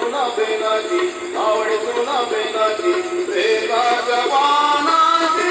तुला बेनाची आवड तुला बेनाची बेना जवानाची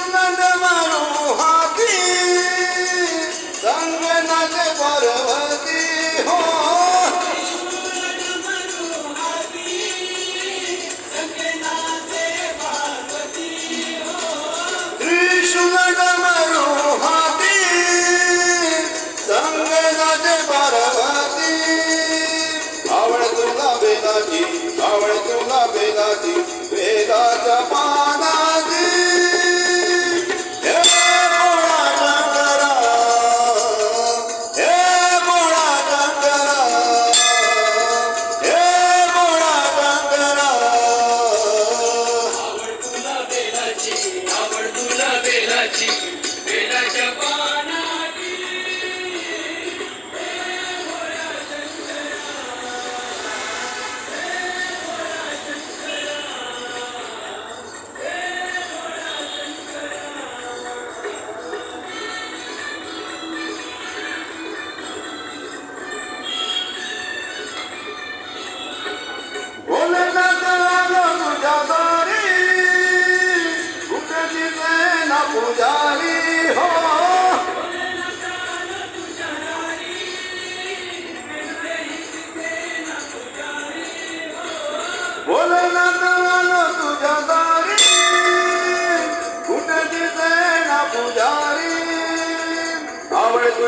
कृष्णन म्हणू हाती संगनाथ पर्वती हो। कृष्णन म्हणू हाती संगनाथ पर्वती तुला बेलाची आवड तुला बेलाची बेलाच्या पा Magic, Vela Japan.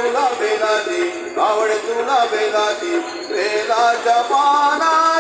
तुला बेलाची आवड तुला बेलाची बेलाच्या पाना